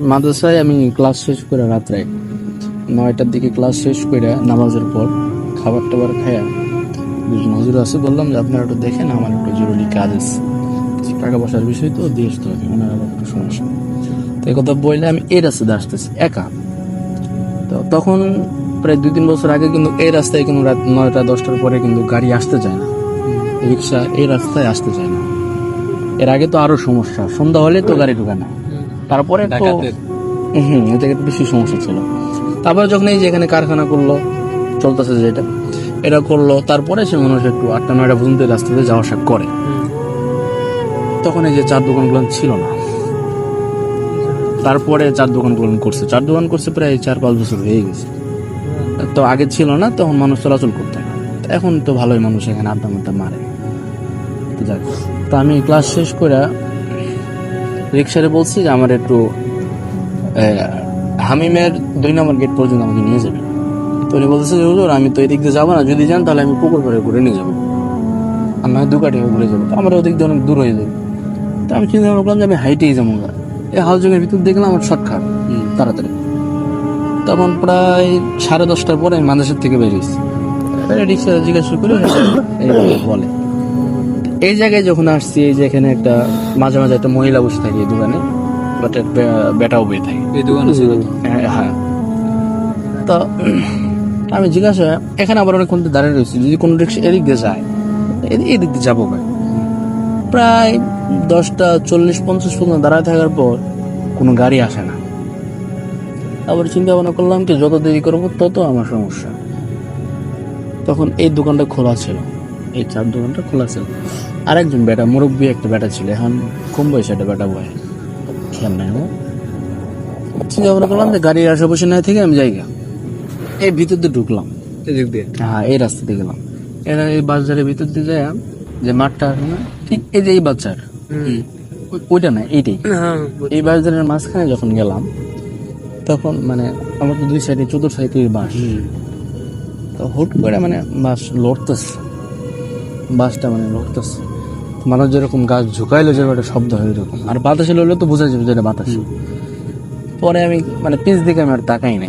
মাদ্রাসায় আমি ক্লাস শেষ করে রাত্রে নয়টার দিকে ক্লাস শেষ করে নামাজের পর খাবার টাবার খায়া দুজন হজুর আছে, বললাম যে আপনারা একটু দেখেন, আমার একটু জরুরি কাজ আছে। টাকা পয়সার বিষয় তো, দিয়ে আসতে হবে, ওনার আবার একটু সমস্যা। তো এই কথা বললে আমি এই রাস্তাতে আসতেছি, একা। তো তখন প্রায় দুই তিন বছর আগে কিন্তু এই রাস্তায় কিন্তু রাত নয়টা, দশটার পরে কিন্তু গাড়ি আসতে চায় না। রিক্সা এই রাস্তায় আসতে চায় না। এর আগে তো আরও সমস্যা, সন্ধ্যা হলে তো গাড়ি ঢুকে না। তারপরে তো হুম বেশি সমস্যা ছিল। তারপরে যখন এই যে এখানে কারখানা করল চলতেছে যেটা এটা করল তারপরে সে মানুষ একটু আটটা নয়টা পর্যন্ত রাস্তাতে যাওয়া আসা করে। তখন এই যে চার দোকানগুলো ছিল না। তারপরে চার দোকানগুলো করছে। চার দোকান করছে প্রায় চার পাঁচ বছর হয়ে গেছে। তো আগে ছিল না তখন মানুষ চলাচল করতো না। এখন তো ভালোই মানুষ এখানে আড্ডা মাড্ডা মারে। যাক তো আমি ক্লাস শেষ করে রিক্সারে বলছি যে আমার একটু হামিমের দুই নম্বর গেট পর্যন্ত আমাকে নিয়ে যাবে। তো উনি বলতেছে যে হুজুর আমি তো এদিক দিয়ে যাব না যদি যান তাহলে আমি পুকুর পাড়ে ঘুরে নিয়ে যাব। আর নয় দুকাটি হয়ে ঘুরে যাব। তো আমার ওদিক দিয়ে অনেক দূর হয়ে যাবে তো আমি চিন্তা করলাম যে আমি হাইটেই যাব। এই হাউজিংয়ের ভিতর দেখলাম আমার শর্টকাট তাড়াতাড়ি। তখন প্রায় সাড়ে দশটার পরে আমি মাদ্রাসার থেকে বেরিয়েছি রিক্সা জিজ্ঞাসা করে বলে। এই জায়গায় যখন আসছি এই যে এখানে একটা মাঝে মাঝে একটা মহিলা বসে থাকে এই দোকানে বাট বেটাও বেয়ে থাকে। এই দোকান? হ্যাঁ, হ্যাঁ। তো আমি জিজ্ঞাসা এখানে আবার অনেকক্ষণ দাঁড়িয়ে রয়েছি যদি কোনো রিক্সা এদিক দিয়ে যায় এদি- এদিক দিয়ে যাব ভাই প্রায় দশটা চল্লিশ পঞ্চাশ পর্যন্ত দাঁড়ায় থাকার পর কোনো গাড়ি আসে না। আবার চিন্তা ভাবনা করলাম কি যত দেরি করব তত আমার সমস্যা। তখন এই দোকানটা খোলা ছিল। এই চার দোকানটা খোলা ছিল আরেকজন বেটা মুরব্বী একটা বেটা ছিল এখন কম বয়সে একটা বেটা বয়। খেয়াল নাই আমার। চিন্তা ভাবনা করলাম যে গাড়ির আশেপাশে না থেকে আমি জায়গা। এই ভিতর দিয়ে ঢুকলাম। হ্যাঁ এই রাস্তা দিয়ে গেলাম। এরা এই বাজারের ভিতর দিয়ে যায় যে মাঠটা আছে না ঠিক এই যে এই বাজার ওই- ওইটা না এইটাই। হ্যাঁ এই বাজারের মাঝখানে যখন গেলাম তখন মানে আমার তো দুই সাইডে চতুর সাইডে বাস। তো হুট করে মানে বাস লড়তেছে। বাসটা মানে লড়তেছে মানুষ যেরকম গাছ ঝুঁকাইলো যে একটা শব্দ হয় এরকম আর বাতাসে লড়লে তো বোঝা যাবে যে এটা বাতাস। পরে আমি মানে পিছ দিকে আমি আর তাকাই নাই।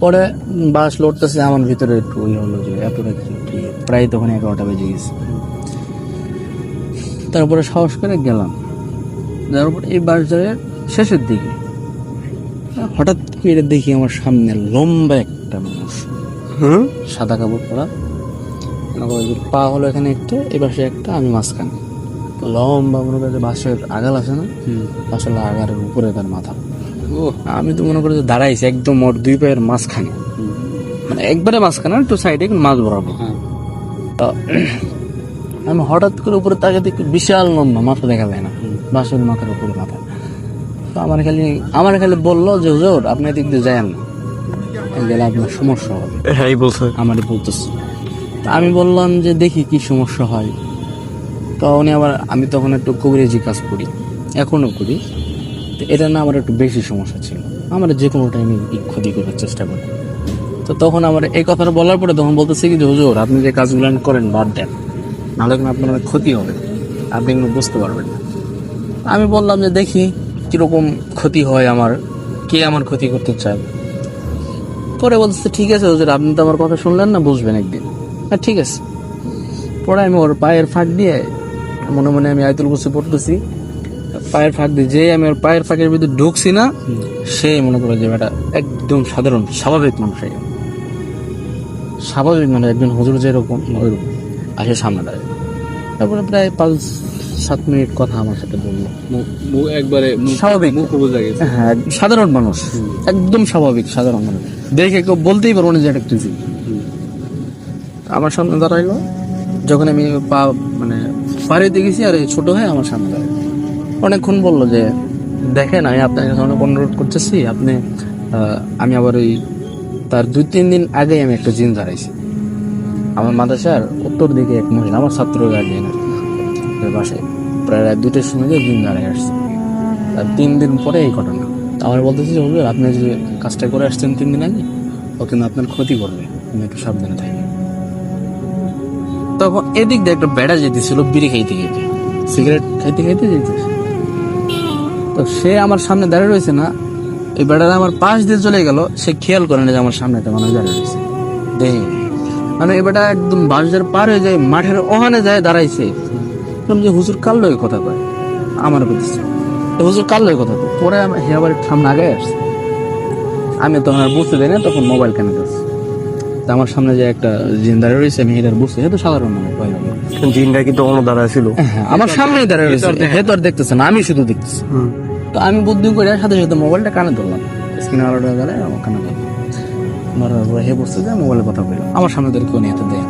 পরে বাস লড়তেছে আমার ভিতরে একটু ওই হলো যে এতটা কি প্রায় তখন এগারোটা বেজে গেছে। তারপরে সাহস করে গেলাম। যাওয়ার পর এই বাজারের শেষের দিকে। হঠাৎ করে দেখি আমার সামনে লম্বা একটা মানুষ। হ্যাঁ? সাদা কাপড় পরা। মনে করো যে পা হলো এখানে একটা এই পাশে একটা আমি মাঝখানে। লম্বা মনে করো যে বাসের আগাল আছে না? বাসের আগারের উপরে তার মাথা। ও আমি তো মনে করি যে দাঁড়াইছি একদম ওর দুই পায়ের মাঝখানে। মানে একবারে মাঝখানে একটু সাইডে মাছ বরাবর। হ্যাঁ। তো আমি হঠাৎ করে উপরে তাকে দেখি বিশাল লম্বা মাথা দেখা যায় না। বাসের মাথার উপরে মাথা। তো আমার খালি আমার খালি বলল যে হুজুর আপনি এদিক দিয়ে যায়েন না। গেলে আপনার সমস্যা হবে। হ্যাঁ বলছে। আমারই বলতেছে। আমি বললাম যে দেখি কি সমস্যা হয়। তো উনি আবার, আমি তখন একটু কবিরাজি কাজ করি এখনও করি। তো এটা না আমার একটু বেশি সমস্যা ছিল। আমার যে কোনো টাইমে ক্ষতি করার চেষ্টা করি। তো তখন আমার এই কথাটা বলার পরে তখন বলতেছে কি যে, হুজুর, আপনি যে কাজগুলো করেন বাদ দেন। নাহলে কিন্তু আপনার অনেক ক্ষতি হবে। আপনি কিন্তু বুঝতে পারবেন না। আমি বললাম যে, দেখি কীরকম ক্ষতি হয় আমার। কে আমার ক্ষতি করতে চায়? পরে বলতেছে, ঠিক আছে হুজুর, আপনি তো আমার কথা শুনলেন না, বুঝবেন একদিন। হ্যাঁ ঠিক আছে। পরে আমি ওর পায়ের ফাঁক দিয়ে মনে মনে আমি আয়তুল কুসি পড়তেছি। পায়ের ফাঁক দিয়ে যে আমি ওর পায়ের ফাঁকের ভিতরে ঢুকছি না সেই মনে করে যে এটা একদম সাধারণ স্বাভাবিক মানুষ। স্বাভাবিক মানে একজন হুজুর যেরকম ওইরকম। আসে সামনে দাঁড়ায়। তারপরে প্রায় পাঁচ সাত মিনিট কথা আমার সাথে বলল। একবারে স্বাভাবিক। হ্যাঁ সাধারণ মানুষ। একদম স্বাভাবিক সাধারণ মানুষ। দেখে কেউ বলতেই পারব না যে এটা কিছু আমার সামনে দাঁড়াইলো। যখন আমি পা মানে পাড়িতে দেখেছি আর ছোট হয়ে আমার সামনে দাঁড়াইলো। অনেকক্ষণ বলল যে, দেখেন, আমি আপনার কাছে অনেক অনুরোধ করতেছি, আপনি আমি আবার ওই, তার দুই, তিন দিন আগেই আমি একটা জিন দাঁড়াইছি আমার মাদ্রাসার উত্তর দিকে এক মহিলা, আমার ছাত্র গার্জিয়ানের বাসায় প্রায় রাত দুটোর সময় গিয়ে জিন দাঁড়ায় আসছে। আর তিন দিন পরে এই ঘটনা। আমার বলতেছি যে আপনি যে কাজটা করে আসছেন তিন দিন আগে ও কিন্তু আপনার ক্ষতি করবে, আপনি একটু সাবধানে থাকেন। তখন এদিক দিয়ে একটা বেড়া যেতেছিল, বিড়ি খাইতে খাইতে। সিগারেট খাইতে খাইতে যেতেছে। তো সে আমার সামনে দাঁড়িয়ে রয়েছে না, এই বেটাটা আমার পাশ দিয়ে চলে গেল, সে খেয়াল করে না যে আমার সামনে মানুষ দাঁড়িয়ে রয়েছে। দেখে। মানে এই বেটা একদম বাজার পার হয়ে যায়, মাঠের ওখানে যায় দাঁড়াইছে। যে হুজুর কাল লয়ে কথা কয়? আমার তো হুজুর কাল লয়ে কথা কয়? পরে আমি হে আবার সামনে আগে আসছে। আমি তখন আর বুঝতে দেয় না, তখন মোবাইল কেন করছে তা আমার সামনে যে একটা জিন দাঁড়িয়ে রয়েছে আমি এটার বুঝতে হে সাধারণ মানুষ ভয় জিনটা কিন্তু অন্য দ্বারা ছিল। হ্যাঁ, আমার সামনে দাঁড়িয়ে রয়েছে। হে তো আর দেখতেছে না আমি শুধু দেখতেছি। তো আমি বুদ্ধি করে সাথে সাথে মোবাইলটা কানে ধরলাম। স্ক্রিন আলোটা গেলে আমার কানে ধরলাম। ধরার পরে হে বসছে যে মোবাইলে কথা বলল আমার সামনে ধরে কেউ নিয়ে এত দেয়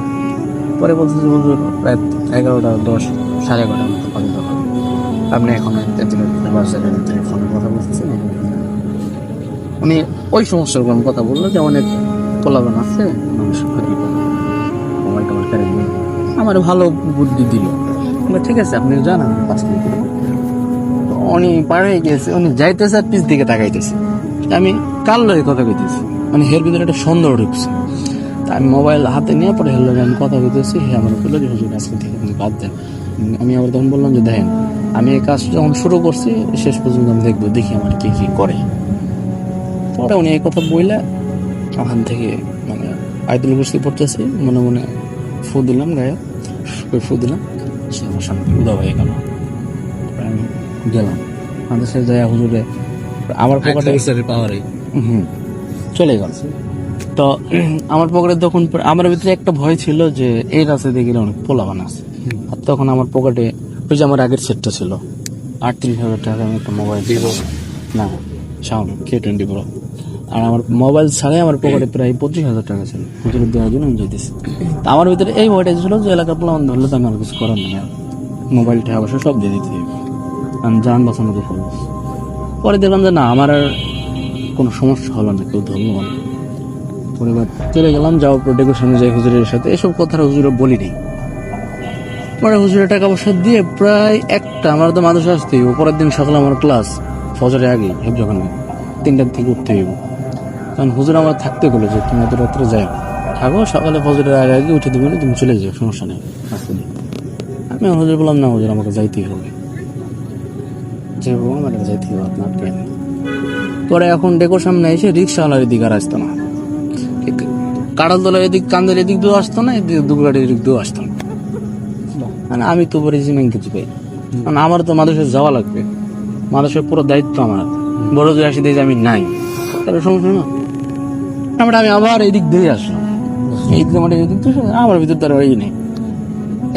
পরে বলছে যে হুজুর প্রায় এগারোটা দশ সাড়ে এগারোটার মতো তখন আপনি এখন ফোনে কথা বলতেছেন। উনি ওই সমস্যার কোনো কথা বলল যে অনেক পোলাবান আছে? আমার ভালো বুদ্ধি দিল। ঠিক আছে আপনি যান আমি পাঁচ মিনিট উনি পার হয়ে গেছে উনি যাইতেছে আর পিছ দিকে তাকাইতেছে। আমি কাল লয়ে কথা কইতেছি। মানে হের ভিতরে একটা সন্দেহ ঢুকছে। তা আমি মোবাইল হাতে নিয়ে পরে হেলো আমি কথা কইতেছি হে আমার বলল যে হুজুর আজকে থেকে আপনি বাদ দেন। আমি আবার তখন বললাম যে দেখেন আমি এই কাজ যখন শুরু করছি শেষ পর্যন্ত আমি দেখব দেখি আমার কি কি করে। পরে উনি এই কথা বইলে ওখান থেকে মানে আয়তুল কুস্তি পড়তেছি মনে মনে ফু দিলাম গায়ে ওই ফু দিলাম। সে আমার সামনে উদা হয়ে গেল। আমি গেলাম। আমাদের সাথে যাই হুজুরে আমার পকেটে পাওয়ারে হুম চলে গেল। তো আমার পকেটে তখন আমার ভিতরে একটা ভয় ছিল যে এই রাস্তা দিয়ে গেলে অনেক পোলাবান আছে। আর তখন আমার পকেটে ওই যে আমার আগের সেটটা ছিল। আটত্রিশ হাজার টাকা আমি একটা মোবাইল না সাউন্ড কে টোয়েন্টি প্রো আর আমার মোবাইল ছাড়াই আমার পকেটে প্রায় পঁচিশ হাজার টাকা ছিল হুজুরের দেওয়ার জন্য আমি যেতেছি তা আমার ভিতরে এই ভয়টা ছিল যে এলাকার পোলাবান ধরলে তো আমি আর কিছু করার নেই মোবাইলটা অবশ্য সব দিয়ে দিতে আমি যান বাঁচানো তো খরচ পরে দেখলাম যে না, আমার আর কোনো সমস্যা হলো না, কেউ ধরলো না। পরিবার চলে গেলাম, যাওয়ার পর ডেকোরেশনে যাই হুজুরের সাথে, এসব কথা হুজুরে বলি নেই। পরে হুজুরের টাকা পয়সা দিয়ে প্রায় একটা, আমার তো মানুষ আসতেই পরের দিন সকালে আমার ক্লাস ফজরে আগে যখন তিনটার থেকে উঠতে হইব। কারণ হুজুর আমার থাকতে গেলো যে তুমি এত রাত্রে যাও থাকো, সকালে ফজরের আগে আগে উঠে দেবে তুমি চলে যাও, সমস্যা নেই। আমি হুজুর বললাম, না হুজুর, আমাকে যাইতেই হবে। যে আমার যাইতেই হবে, আপনার নেই। পরে এখন ডেকোর সামনে এসে রিক্সাওয়ালার এদিকে আর আসতো না। কাটাল দলের এদিক, কান্দের এদিক দিয়েও আসতো না, এদিক দুগাড়ির এদিক দিয়েও আসতো না। মানে আমি তো পরে জিমেন কিছু পাই কারণ আমার তো মানুষের যাওয়া লাগবে। মানুষের পুরো দায়িত্ব আমার বড় যে আসি দেখি আমি নাই। তাহলে সমস্যা না তারপরে আমি আবার এদিক দিয়ে আসলাম। এই দিকে আমার এদিক দিয়ে আসলাম, আমার ভিতর তার ওই নেই।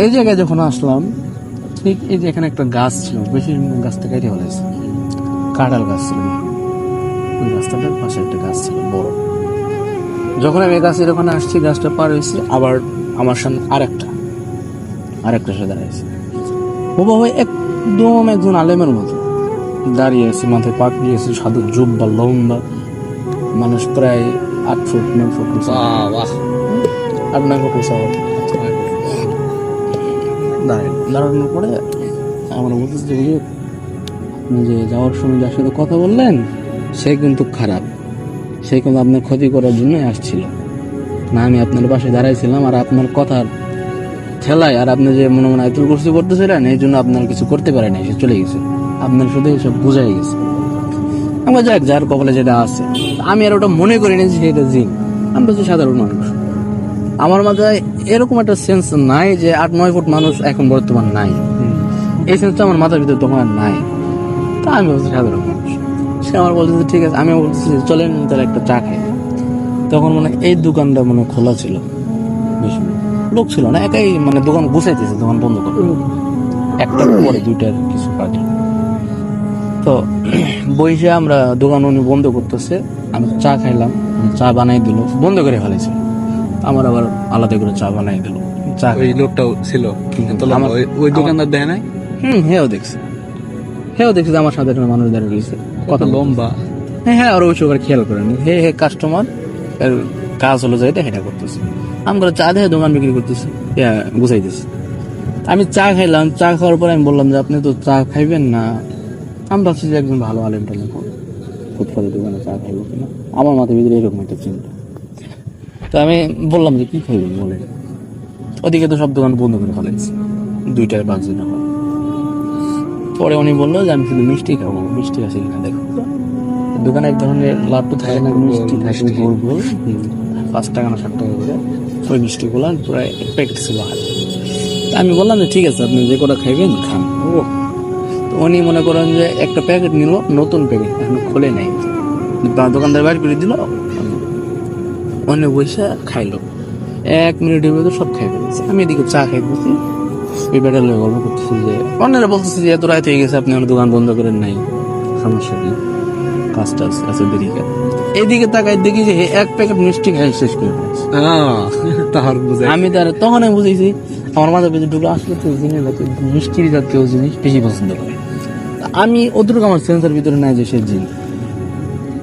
এই জায়গায় যখন আসলাম ঠিক এই যে এখানে একটা গাছ ছিল বেশি গাছটা কেটে ফেলেছে। কাঁঠাল গাছ ছিল। ওই রাস্তাটার পাশে একটা গাছ ছিল বড়। যখন আমি গাছের ওখানে আসছি গাছটা পার হয়েছি আবার আমার সামনে আরেকটা আরেকটা সে দাঁড়িয়েছে বাবা একদম একজন আলেমের মতো। দাঁড়িয়ে আছে মাথায় পাক দিয়েছে সাদু জুব্বা লম্বা। মানুষ প্রায় আট ফুট নয় ফুট। বাহ। আট নয় ফুট উঁচু। হবে। দাঁড়ায় দাঁড়ানোর পরে আমার বলতেছে যে আপনি যে যাওয়ার সময় যার সাথে কথা বললেন সে কিন্তু খারাপ। সে কিন্তু আপনার ক্ষতি করার জন্য আসছিল। না আমি আপনার পাশে দাঁড়াইছিলাম আর আপনার কথার ঠেলায় আর আপনি যে মনে মনে আয়তুল কুরসি করতেছিলেন এই জন্য আপনার কিছু করতে পারে নাই সে চলে গেছে। আপনার শুধু সব বুঝাই গেছে। আমরা যাক যার কপালে যেটা আছে। আমি আর ওটা মনে করি না যে এটা জিন। আমি বলছি সাধারণ মানুষ। আমার মাথায় এরকম একটা সেন্স নাই যে আট নয় ফুট মানুষ এখন বর্তমান নাই। এই সেন্সটা আমার মাথার ভিতরে আর নাই। তা আমি বলছি সাধারণ মানুষ। সে আমার বলতেছে ঠিক আছে। আমি বলতেছি চলেন তাহলে একটা চা খাই। তখন মানে এই দোকানটা মানে খোলা ছিল। বেশি লোক ছিল না একাই মানে দোকান গুছাইতেছে দোকান বন্ধ করে। একটা পরে দুইটার কিছু পার্টি তো বইসে আমরা দোকান উনি বন্ধ করতেছে আমি চা খাইলাম চা বানাই দিল বন্ধ করে ফেলেছে আমার আবার আলাদা করে চা বানাই দিল চা ওই লোকটাও ছিল? আমার- ওই- ওই দোকানদার দেয় নাই? হুম হেও দেখছে। হেও দেখছে আমার সাথে একটা মানুষ দাঁড়িয়ে রয়েছে। কত লম্বা। হ্যাঁ হ্যাঁ আর ওইসব আর খেয়াল করেনি। হে হে কাস্টমার এর কাজ হলো যেটা সেটা করতেছে। আমি করে চা দিয়ে দোকান বিক্রি করতেছি। গুছাইতেছি। আমি চা খাইলাম চা খাওয়ার পরে আমি বললাম যে আপনি তো চা খাইবেন না। আমি ভাবছি যে একজন ভালো আলেম টালেম। ফুটপাতে দোকানে চা খাইবো কিনা। আমার মাথার ভিতরে এরকম একটা চিন্তা। তো আমি বললাম যে, কী খাইবেন বলে, ওদিকে তো সব দোকান বন্ধ করে ফেলেছি। দুইটার বাজে না পরে উনি বলল যে, আমি শুধু মিষ্টি খাব। মিষ্টি আছে কিনা দেখো। দোকানে এক ধরনের লাড্ডু থাকে না, মিষ্টি থাকে, গোল গোল। পাঁচ টাকা না ষাট টাকা করে। ওই মিষ্টিগুলো প্রায় প্যাকেট ছিল আমি বললাম যে, ঠিক আছে, আপনি যে কটা খাইবেন, খান। ও উনি মনে করেন যে একটা প্যাকেট নিল, নতুন প্যাকেট এখন খুলে নাই। দোকানদার বাইর করে দিল অন্য বসে খাইলো। এক মিনিটের মধ্যে সব খাই ফেলেছে। আমি এদিকে চা খাই ফেলছি ওই ব্যাটার লোক গল্প করতেছি যে, অন্যরা বলতেছে যে, এত রাত হয়ে গেছে, আপনি আমার দোকান বন্ধ করেন নাই। সমস্যা কি? কাজটা আছে দেরি কেন? এইদিকে তাকাই দেখি যে এক প্যাকেট মিষ্টি খাই শেষ করে তাহার বুঝে। আমি তার তখন আমি বুঝেছি আমার মাথার পেছনে ঢুকলো আসলে তো জিনিস মিষ্টির জাতীয় জিনিস বেশি পছন্দ করে। আমি অতটুকু আমার সেন্সার ভিতরে নাই যে সে জিনিস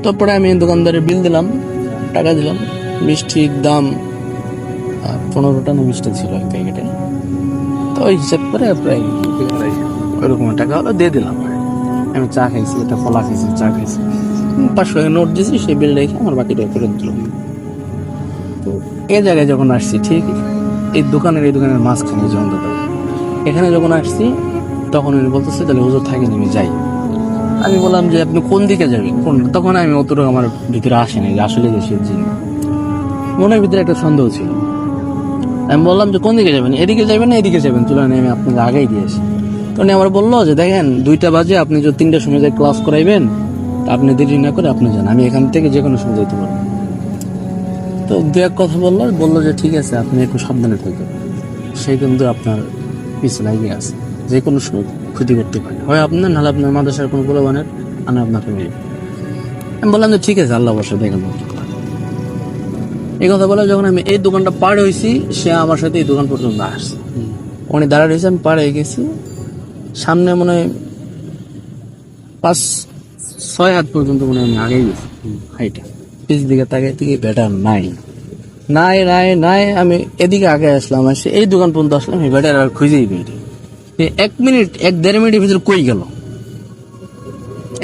তারপরে আমি দোকানদারের বিল দিলাম টাকা দিলাম মিষ্টির দাম পনেরোটা না মিষ্টি ছিল এক প্যাকেটে। তো ওই হিসাব করে প্রায় ওইরকম টাকা হলো দিয়ে দিলাম। আমি চা খাইছি একটা কলা খাইছি চা খাইছি। পাঁচশো টাকা নোট দিয়েছি, সেই বিল রেখে আমার বাকিটা ফেরত দিল। তো এই জায়গায় যখন আসছি, ঠিক এই দোকানের এই দোকানের মাঝখানে যে অন্তত এখানে যখন আসছি, তখন উনি বলতেছে, তাহলে হুজুর থাকেন, আমি যাই। আমি বললাম যে, আপনি কোন দিকে যাবেন? কোন, তখন আমি অতটুকু আমার ভিতরে আসে নাই যে আসলে যে সে জিন। মনের ভিতরে একটা সন্দেহ ছিল। আমি বললাম যে, কোন দিকে যাবেন? এদিকে যাবেন না এদিকে যাবেন? চলুন আমি আপনাকে আগেই দিয়েছি তো উনি আবার বলল যে, দেখেন, দুইটা বাজে, আপনি যদি তিনটার সময় যায় ক্লাস করাইবেন আপনি দেরি না করে আপনি যান, আমি এখান থেকে যে কোনো সময় যেতে পারব। তো দু এক কথা বলল বলল যে ঠিক আছে, আপনি একটু সাবধানে থাকবেন সে কিন্তু আপনার পিছু লাগিয়ে আছে, যে কোনো সময় ক্ষতি করতে পারে। হয় আপনার, নাহলে আপনার মাদ্রাসার কোনো পোলাবানের আর না আপনাকে মেয়ে আমি বললাম যে ঠিক আছে, আল্লাহ বসে দেখেন। এই কথা বলে যখন আমি এই দোকানটা পার হয়েছি সে আমার সাথে এই দোকান পর্যন্ত আসছে। উনি দাঁড়া রয়েছে, আমি পার হয়ে গেছি। সামনে মনে হয় পাঁচ ছয় হাত পর্যন্ত মনে হয় আমি আগেই গেছি হাইটা পিছ দিকে তাকে দিকে ব্যাটার নাই। নাই নাই নাই আমি এদিকে আগে আসলাম আসে এই দোকান পর্যন্ত আসলাম এই ব্যাটার আর খুঁজেই পেয়ে এক মিনিট এক দেড় মিনিটের ভিতরে কই গেল?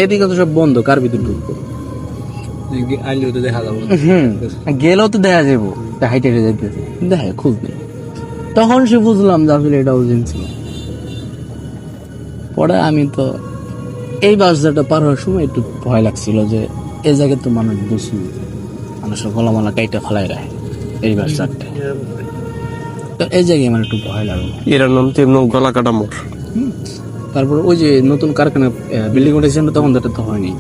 এদিকে তো সব বন্ধ কার ভিতরে ঢুকবো? আইলেও তো দেখা যাব হুম গেলেও তো দেখা যাব হাইটে দেখে খুঁজ নেই। তখন সে বুঝলাম যে আসলে এটা ওজন ছিল পরে আমি তো এই বাস বাসটা পার হওয়ার সময় একটু ভয় লাগছিল যে এই জায়গায় তো মানুষ বেশি মানুষের গলামালা কাইটা ফেলাই রাখে এই বাস চারটে তো এই জায়গায় আমার একটু ভয় লাগল। এর নাম তেমন গলা কাটা মোড়। তারপর ওই যে নতুন কারখানা বিল্ডিং উঠেছে তখন তো তো হয়নি।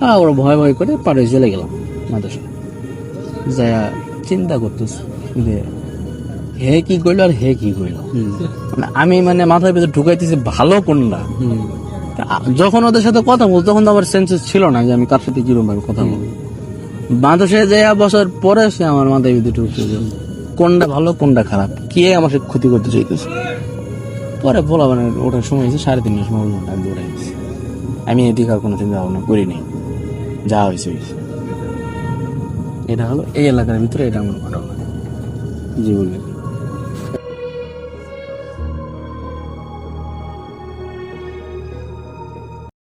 হ্যাঁ ওরা ভয় ভয় করে পারে চলে গেলাম মাদ্রাসা যা চিন্তা করতেছি যে হে কি করল আর হে কি করল মানে আমি মানে মাথার ভিতরে ঢুকাইতেছি, ভালো কোনটা? যখন ওদের সাথে কথা বলতো তখন তো আমার সেন্সেস ছিল না যে আমি কার সাথে কীরকম ভাবে কথা বলব। মাদ্রাসায় যাইয়া বছর পরে সে আমার মাথায় ভিতরে ঢুকতে কোনটা ভালো, কোনটা খারাপ, কে আমার সাথে ক্ষতি করতে চাইতেছে? পরে বলা মানে ওটার সময় হয়েছে, সাড়ে তিনটার সময় বললাম আমি দৌড়াই গেছি আমি এদিকে আর কোনো চিন্তা ভাবনা করিনি যা হয়েছে হয়েছে। এটা হলো এই এলাকার ভিতরে এটা আমার ঘটনা। জি বলবেন